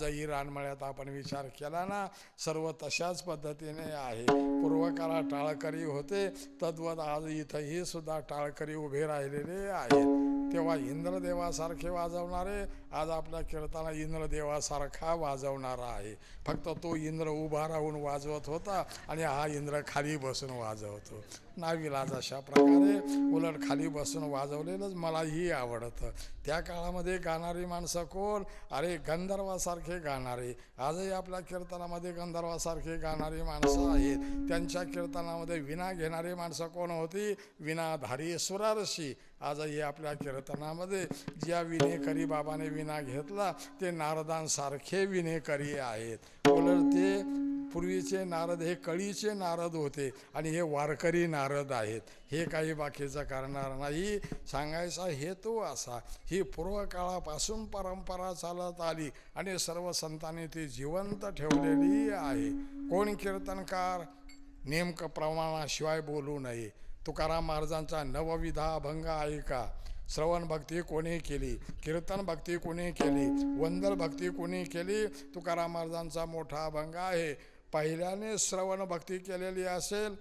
जही रानमळ्यात आपण विचार केला ना सर्व तशाच पद्धतीने आहे. पूर्वकाळात टाळकरी होते तद्वत आज इथंही सुद्धा टाळकरी उभे राहिलेले आहेत. तेव्हा इंद्रदेवासारखे वाजवणारे आज आपल्या कीर्तना इंद्रदेवासारखा वाजवणारा आहे. फक्त तो इंद्र उभा राहून वाजवत होता आणि हा इंद्र खाली बसून वाजवतो. नाविलाज अशा प्रकारे उलट खाली बसून वाजवलेलंच मलाही आवडतं. त्या काळामध्ये गाणारी माणसं कोण? अरे गंधर्वासारखे गाणारे. आजही आपल्या कीर्तनामध्ये गंधर्वासारखे गाणारी माणसं आहेत. त्यांच्या कीर्तनामध्ये विना घेणारी माणसं कोण होती? विनाधारी सुरारशी. आजही आपल्या कीर्तनामध्ये ज्या विनेकरी बाबाने विना घेतला ते नारदांसारखे विनेकरी आहेत. उलट ते पूर्वीचे नारद हे कळीचे नारद होते आणि हे वारकरी नारद आहेत. हे काही बाकीचं करणार नाही. सांगायचा हेतू असा ही पूर्वकाळापासून परंपरा चालत आली आणि सर्व संतांनी ती जिवंत ठेवलेली आहे. कोण कीर्तनकार? नेमकं प्रमाणाशिवाय बोलू नये. तुकाराम महाराजांचा नवविधा अभंग ऐका. श्रवण भक्ती कोणी केली? कीर्तन भक्ती कोणी केली? वंदल भक्ती कोणी केली? तुकाराम महाराजांचा मोठा अभंग आहे. पहिल्याने श्रवण भक्ती केलेली असेल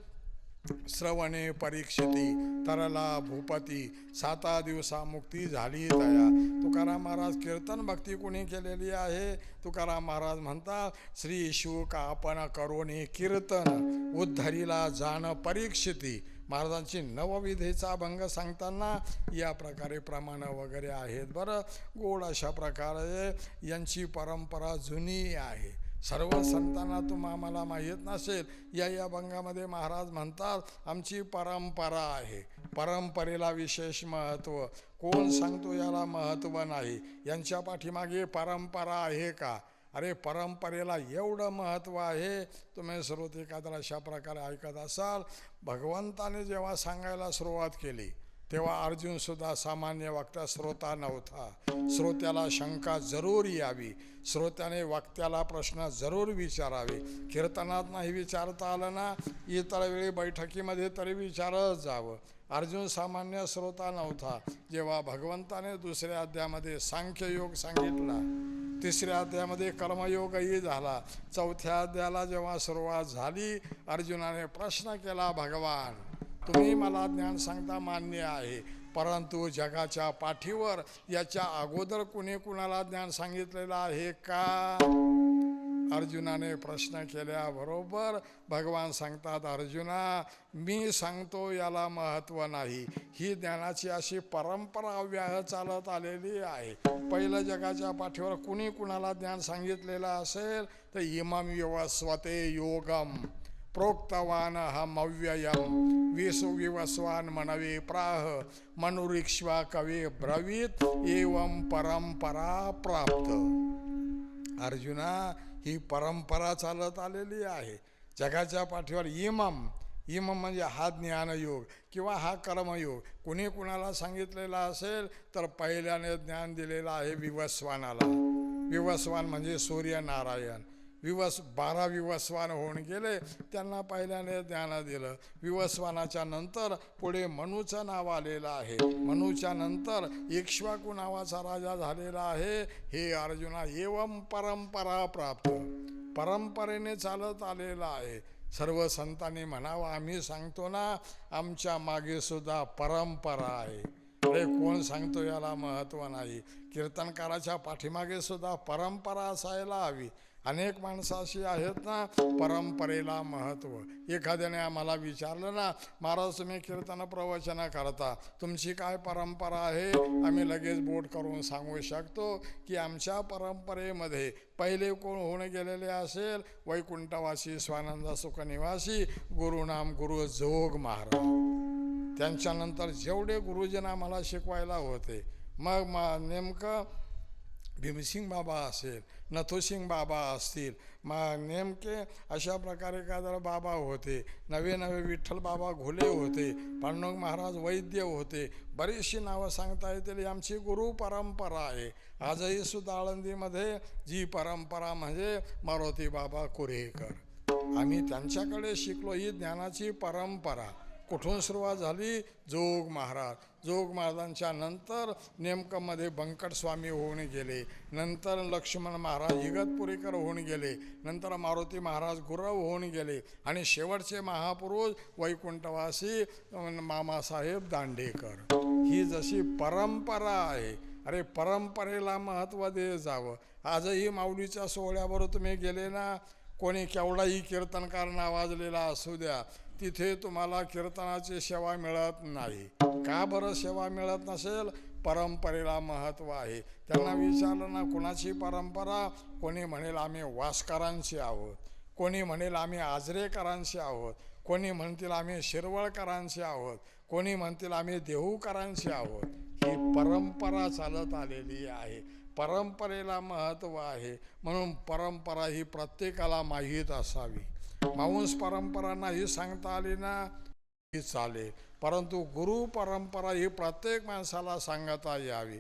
श्रवणे परीक्षिती तरला भूपती साता दिवसा मुक्ती झाली तया तुकाराम महाराज कीर्तन भक्ती कुणी केलेली आहे? तुकाराम महाराज म्हणतात श्री शुक आपण करोणे कीर्तन उद्धरीला जाण परीक्षिती. महाराजांची नवविधेचा भंग सांगताना या प्रकारे प्रमाणं वगैरे आहेत बरं. गोड अशा प्रकारे यांची परंपरा जुनी आहे. सर्व संतांना तुम आम्हाला माहीत नसेल या या भंगामध्ये महाराज म्हणतात आमची परंपरा आहे परंपरेला विशेष महत्त्व कोण सांगतो याला महत्त्व नाही? यांच्या पाठीमागे परंपरा आहे का? अरे परंपरेला एवढं महत्त्व आहे तुम्ही श्रोते एखाद्याला अशा प्रकारे ऐकत असाल? भगवंताने जेव्हा सांगायला सुरुवात केली तेव्हा अर्जुनसुद्धा सामान्य वक्ता श्रोता नव्हता. श्रोत्याला शंका जरूर यावी. श्रोत्याने वक्त्याला प्रश्न जरूर विचारावे. कीर्तनात नाही विचारता आलं ना इतर वेळी बैठकीमध्ये तरी विचारत जावं. अर्जुन सामान्य श्रोता नव्हता. जेव्हा भगवंताने दुसऱ्या अध्यामध्ये सांख्ययोग सांगितला तिसऱ्या अध्यायामध्ये कर्मयोगही झाला. चौथ्या अध्यायाला जेव्हा सुरुवात झाली अर्जुनाने प्रश्न केला भगवान तुम्ही मला ज्ञान सांगता मान्य आहे. परंतु जगाच्या पाठीवर याच्या अगोदर कुणी कुणाला ज्ञान सांगितलेलं आहे का? अर्जुनाने प्रश्न केल्याबरोबर भगवान सांगतात अर्जुना मी सांगतो याला महत्त्व नाही. ही ज्ञानाची अशी परंपरा व्याह चालत आलेली आहे. पहिलं जगाच्या पाठीवर कुणी कुणाला ज्ञान सांगितलेलं असेल तर इमम युव स्वते योगम. प्रोक्तवान मव्ययम। विसु विवस्वान मनवे प्राह। मनुरिक्ष्वा कवे ब्रवीत। एवं परंपरा प्राप्त। अर्जुना ही परंपरा चालत आलेली आहे। जगाच्या पाठीवर इमम इमम म्हणजे हा ज्ञानयोग किंवा हा कर्मयोग। कुणी कुणाला सांगितलेला असेल तर पहिल्याने ज्ञान दिलेलं आहे विवस्वानाला। विवस्वान म्हणजे सूर्यनारायण। विवस बारा विवस्वान होऊन गेले. त्यांना पहिल्याने ज्ञान दिलं. विवस्वानाच्या नंतर पुढे मनूचं नाव आलेलं आहे. मनूच्या नंतर इक्ष्वाकू नावाचा राजा झालेला आहे. हे अर्जुना एवम परंपरा प्राप्त. परंपरेने चालत आलेला आहे. सर्व संतांनी म्हणावं आम्ही सांगतो ना आमच्या मागे सुद्धा परंपरा आहे. अरे कोण सांगतो याला महत्त्व नाही. कीर्तनकाराच्या पाठीमागे सुद्धा परंपरा असायला हवी. अनेक माणसं अशी आहेत ना परंपरेला महत्त्व एखाद्याने आम्हाला विचारलं ना महाराज तुम्ही कीर्तन प्रवचन करता. तुमची काय परंपरा आहे? आम्ही लगेच बोट करून सांगू शकतो की आमच्या परंपरेमध्ये पहिले कोण होऊन गेलेले असेल? वैकुंठवासी स्वानंद सुखनिवासी गुरुनाम गुरु जोग महाराज. त्यांच्यानंतर जेवढे गुरुजन आम्हाला शिकवायला होते मग मा नेमकं भीमसिंग बाबा असेल नथोसिंग बाबा असतील मग नेमके अशा प्रकारे काय जरा बाबा होते नवे नवे विठ्ठल बाबा घोले होते पांडुरंग महाराज वैद्य होते बरीचशी नावं सांगता येतील आमची गुरु परंपरा आहे. आजही सुद्धा आळंदीमध्ये जी परंपरा म्हणजे मारुती बाबा कुरेकर. आम्ही त्यांच्याकडे शिकलो ही ज्ञानाची परंपरा. कुठून सुरुवात झाली? जोग महाराज. जोग महाराजांच्या नंतर नेमकंमध्ये बंकटस्वामी होऊन गेले. नंतर लक्ष्मण महाराज इगतपुरीकर होऊन गेले. नंतर मारुती महाराज गुरव होऊन गेले. आणि शेवटचे महापुरुष वैकुंठवासी मामासाहेब दांडेकर. ही जशी परंपरा आहे अरे परंपरेला महत्त्व दे जावं. आजही माऊलीच्या सोहळ्यावर तुम्ही गेले ना? कोणी केवढाही कीर्तनकार नावाजलेला असू द्या. तिथे तुम्हाला कीर्तनाची सेवा मिळत नाही. का बरं सेवा मिळत नसेल? परंपरेला महत्त्व आहे. त्यांना विचारलं ना कुणाची परंपरा? कोणी म्हणेल आम्ही वासकरांशी आहोत. कोणी म्हणेल आम्ही आजरेकरांशी आहोत. कोणी म्हणतील आम्ही शिरवळकरांशी आहोत. कोणी म्हणतील आम्ही देहूकरांशी आहोत. ही परंपरा चालत आलेली आहे. परंपरेला महत्त्व आहे. म्हणून परंपरा ही प्रत्येकाला माहीत असावी. मांस परंपरा नाही सांगता आली ना ही चालेल. परंतु गुरु परंपरा ही प्रत्येक माणसाला सांगता यावी.